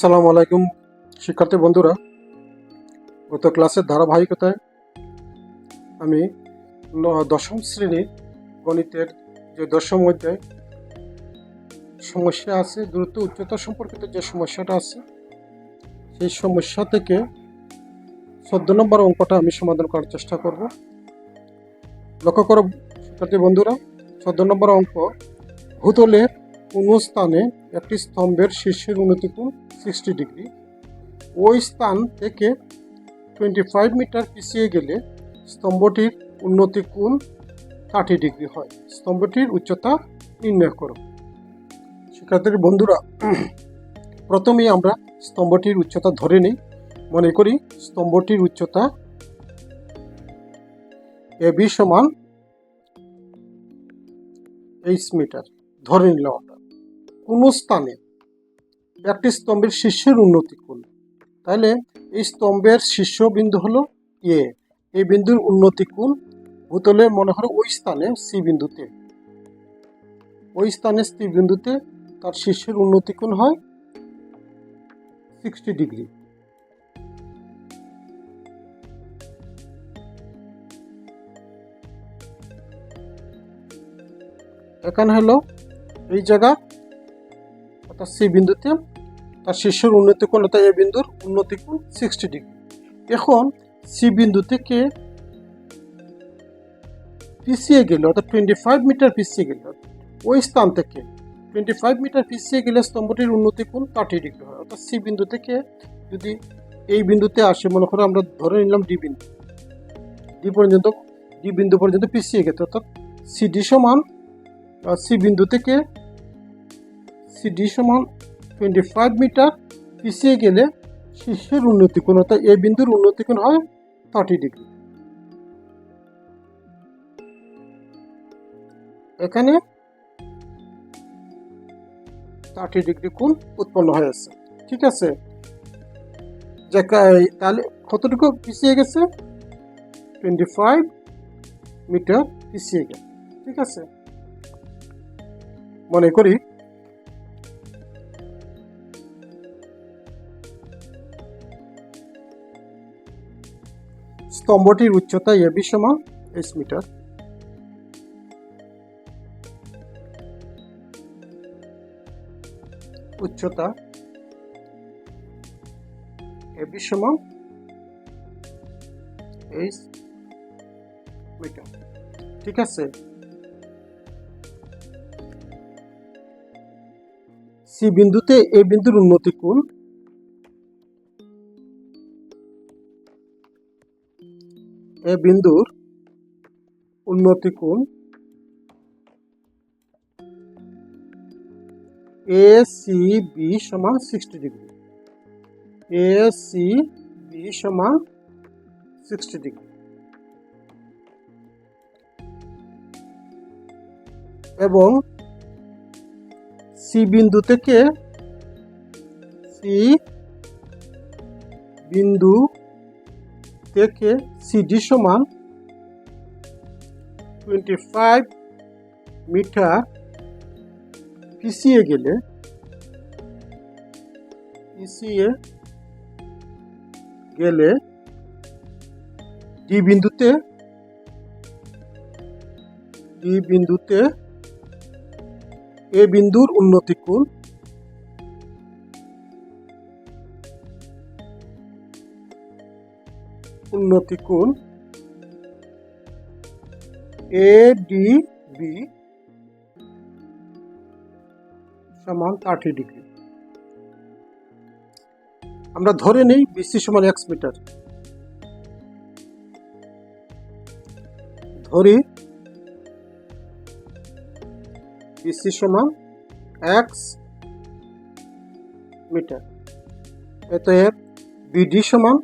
আসসালামু আলাইকুম, শিক্ষার্থী বন্ধুরা। গত ক্লাসের ধারাবাহিকতায় আমি দশম শ্রেণির গণিতের যে দশম অধ্যায় সমস্যা আছে, দ্রুত উচ্চতা সম্পর্কিত যে সমস্যাটা আছে, সেই সমস্যা থেকে চোদ্দ নম্বর অঙ্কটা আমি সমাধান করার চেষ্টা করব। লক্ষ্য করো, শিক্ষার্থী বন্ধুরা, চোদ্দ নম্বর অঙ্ক ভূতলের কোনো স্থানে একটি স্তম্ভের শীর্ষের উন্নতি কোণ সিক্সটি ডিগ্রি ওই স্থান থেকে টোয়েন্টি ফাইভ মিটার পিছিয়ে গেলে স্তম্ভটির উন্নতি কোণ থার্টি ডিগ্রি হয়। স্তম্ভটির উচ্চতা নির্ণয় করো। শিক্ষার্থীর বন্ধুরা, প্রথমেই আমরা স্তম্ভটির উচ্চতা ধরে নিই। মনে করি স্তম্ভটির উচ্চতা এ বি সমান এইচ মিটার। ধরে নিলাম। কোনো স্থানে একটি স্তম্ভের শীর্ষের উন্নতি কোণ তাহলে এই স্তম্ভের শীর্ষবিন্দু হলো এ এই বিন্দুর উন্নতি কোণ? ভূতলে মনে করো ওই স্থানে সি বিন্দুতে। ওই স্থানে সি বিন্দুতে তার শীর্ষের উন্নতি কোণ হয় সিক্সটি ডিগ্রি এখানে হলো এই জায়গা অর্থাৎ সি বিন্দুতে, তার শীর্ষের উন্নতি কোণ অর্থাৎ এ বিন্দুর উন্নতি কোণ সিক্সটি ডিগ্রি এখন সি বিন্দু থেকে পিছিয়ে গেলে, অর্থাৎ টোয়েন্টি ফাইভ মিটার পিছিয়ে গেলে, ওই স্থান থেকে টোয়েন্টি ফাইভ মিটার পিছিয়ে গেলে স্তম্ভটির উন্নতি কোণ থার্টি ডিগ্রি হয়। অর্থাৎ সি বিন্দু থেকে যদি এই বিন্দুতে আসে, মনে করো আমরা ধরে নিলাম ডি বিন্দু ডি পর্যন্ত ডি বিন্দু পর্যন্ত পিছিয়ে গেছে, অর্থাৎ সিডি সমান সি বিন্দু থেকে সিডি সমান টোয়েন্টি ফাইভ মিটার পিছিয়ে গেলে শীর্ষের উন্নতি কোণ অর্থাৎ এ বিন্দুর উন্নতি কোণ হয় থার্টি ডিগ্রি এখানে থার্টি ডিগ্রি কোণ উৎপন্ন হয়েছে ঠিক আছে? তাহলে কতটুকু পিছিয়ে গেছে? টোয়েন্টি ফাইভ মিটার পিছিয়ে গেছে, ঠিক আছে? মনে করি স্তম্ভটির উচ্চতা এবি সমান এইচ মিটার। উচ্চতা এবি সমান এইচ মিটার। ঠিক আছে? সি বিন্দুতে এ বিন্দুর উন্নতি কোণ এ বিন্দুর উন্নতি কোণ এ সি বি সমান sixty degree A C B সমান সিক্সটি ডিগ্রি এবং সি বিন্দু থেকে সি বিন্দু থেকে সিডি সমান টোয়েন্টি ফাইভ মিটার পিছিয়ে গেলে পিছিয়ে গেলে ডি বিন্দুতে ডি বিন্দুতে এ বিন্দুর উন্নতি কোণ উন্নতি কোণ এ ডি বি সমান থার্টি ডিগ্রি আমরা ধরে নেই বিসি সমান এক্স মিটার ধরি বিসি সমান এক্স মিটার অতএব বিডি সমান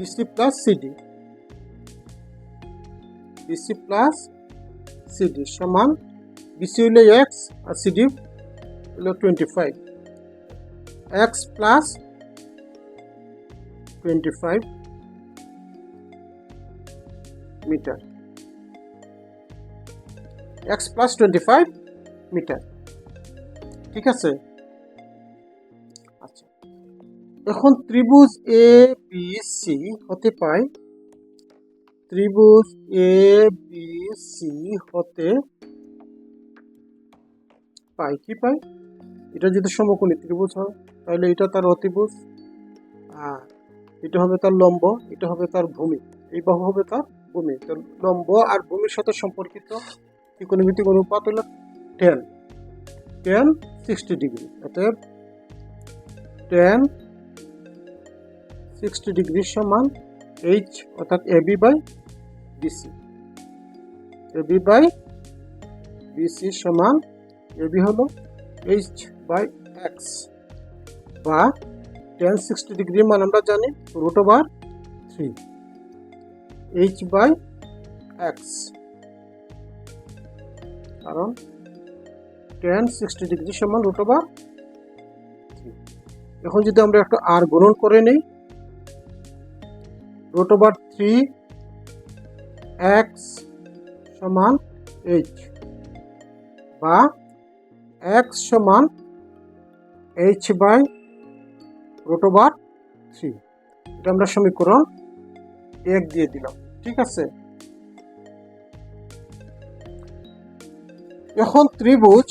BC plus CD BC plus CD সমান বিসি হইলে এক্স আর সিডি হলো twenty five X plus twenty five metre X plus twenty five metre ঠিক আছে? এখন ত্রিভুজ এ বি সি হতে পাই ত্রিভুজ এ বি সি হতে পাই কি পাই এটা যদি সমকোণী ত্রিভুজ হয়, তাহলে এটা তার অতিভুজ, আর এটা হবে তার লম্ব, এটা হবে তার ভূমি। এই বাহু হবে তার ভূমি। তো লম্ব আর ভূমির সাথে সম্পর্কিত ত্রিকোণমিতিক অনুপাত হলো টেন টেন সিক্সটি ডিগ্রি অতএব টেন সিক্সটি ডিগ্রির সমান এইচ অর্থাৎ AB by BC AB by BC সমান এবি হলো এইচ বাই এক্স বা টেন সিক্সটি ডিগ্রির মান আমরা জানি root over three H by X কারণ টেন সিক্সটি ডিগ্রি সমান রুট ওভার এখন যদি আমরা একটু আর গ্রহণ করে নিই রুট ওভার থ্রি এক্স সমান এইচ বা এক্স সমান H by root over three এটা আমরা সমীকরণ এক দিয়ে দিলাম, ঠিক আছে? এখন ত্রিভুজ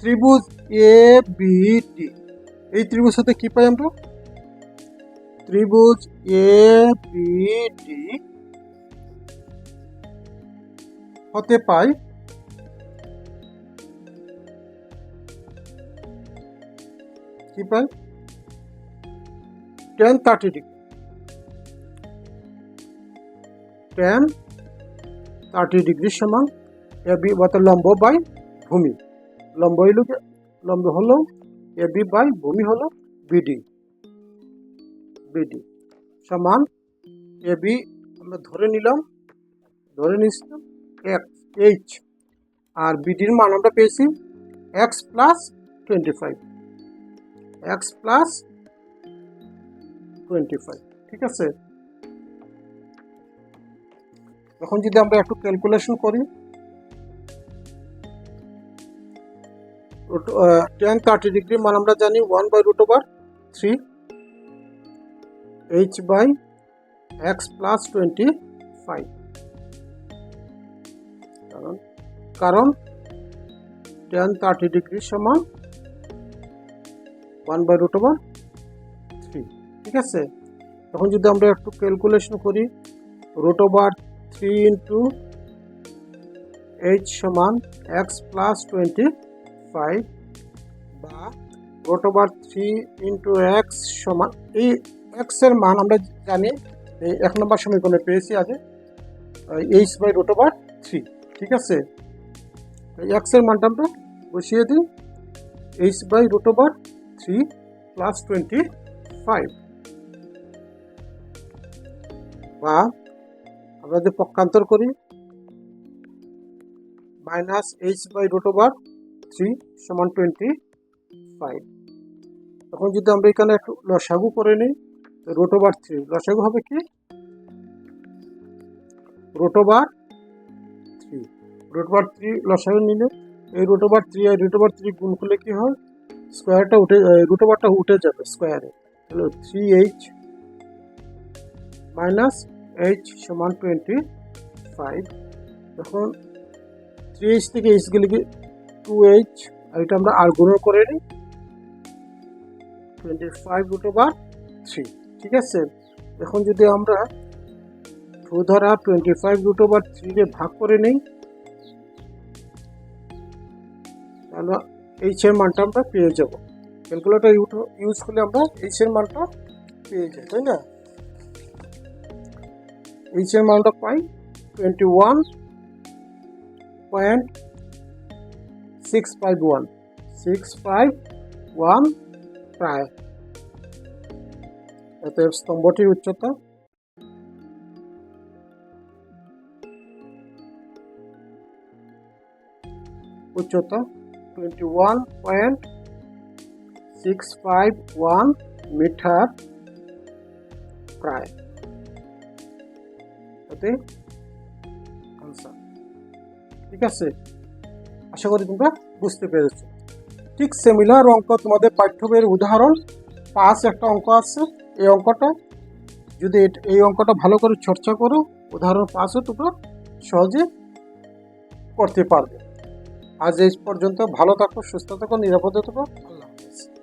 ত্রিভুজ এ বি ডি এই ত্রিভুজ সাথে কি পাই আমরা? ত্রিভুজ এ বি ডি হতে পাই কি পাই? Tan thirty degree tan thirty degree সমান এ বি লম্ব বাই ভূমি। লম্ব হইল লম্ব হলো এ বি বাই ভূমি হলো বিডি। বিডি সমান এ বি, আমরা ধরে নিলাম, ধরে নিচ্ছিলাম এক্স, এইচ। আর বিডির মান আমরা পেয়েছি X plus twenty five X plus twenty five ঠিক আছে? এখন যদি আমরা একটু ক্যালকুলেশন করি টেন থার্টি ডিগ্রি মান আমরা জানি one by root over three H by X plus twenty five কারণ কারণ টেন থার্টি ডিগ্রি সমান one by root over three ঠিক আছে? এখন যদি আমরা একটু ক্যালকুলেশন করি root over three into H সমান এক্স প্লাস টোয়েন্টি ফাইভ বা root over three into X সমান এই এক্সের মান আমরা জানি, এই এক নম্বর সমীকরণে পেয়েছি আগে H by root over three ঠিক আছে? এক্সের মানটা আমরা বসিয়ে দিই H by root over three plus twenty five বা আমরা যদি পক্ষান্তর করি minus H by root over three সমান টোয়েন্টি ফাইভ তখন যদি আমরা এখানে একটু লসাগু করে নিই রুট ওভার থ্রি লসাগু হবে কি? Root over three root over three লসাগু নিলে, এই রুট ওভার থ্রি আর রুট ওভার থ্রি গুণ করলে কি হয়? স্কোয়ারটা উঠে রুট ওভারটা উঠে যাবে স্কোয়ারে তাহলে থ্রি এইচ মাইনাস এইচ সমান টোয়েন্টি ফাইভ এখন থ্রি এইচ থেকে এইচ গেলে টু এইচ আর এটা আমরা আর গুণ করে নিই। Twenty five root over three ঠিক আছে? এখন যদি আমরা টু দ্বারা টোয়েন্টি ফাইভ রুট ওভার থ্রিকে ভাগ করে নিই, তাহলে এইচ এর মানটা আমরা পেয়ে যাব। ক্যালকুলেটর ইউজ করলে আমরা এইচ এর মানটা পেয়ে যাই, তাই না? এইচ এর মানটা পাই twenty one point six five one six five one প্রায় অতএব স্তম্ভটির উচ্চতা উচ্চতা twenty one point six five one metre প্রায়। ঠিক আছে? আশা করি তোমরা বুঝতে পেরেছ। ঠিক সিমিলার অঙ্ক তোমাদের পাঠ্যবইয়ের উদাহরণ। পাঁচ একটা অঙ্ক আছে, এই অঙ্কটা। যদি এই অঙ্কটা ভালো করে চর্চা করো, উদাহরণ পাঁচও তোমরা সহজে করতে পারবে। আজ এই পর্যন্ত ভালো থাকো, সুস্থ থাকো, নিরাপদে থাকো। আল্লাহ হাফেজ।